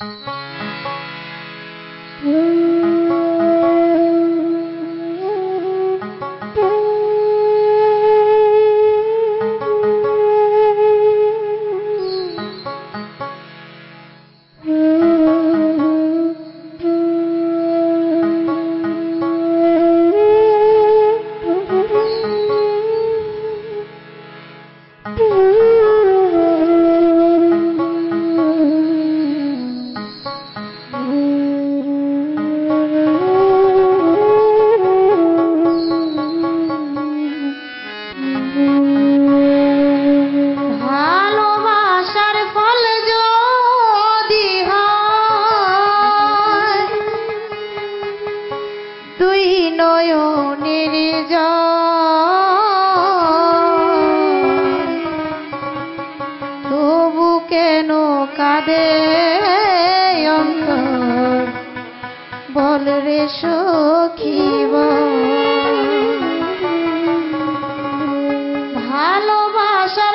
ভালোবাসার কেন কাঁদে অন্তর? বল রে সখিব ভালোবাসার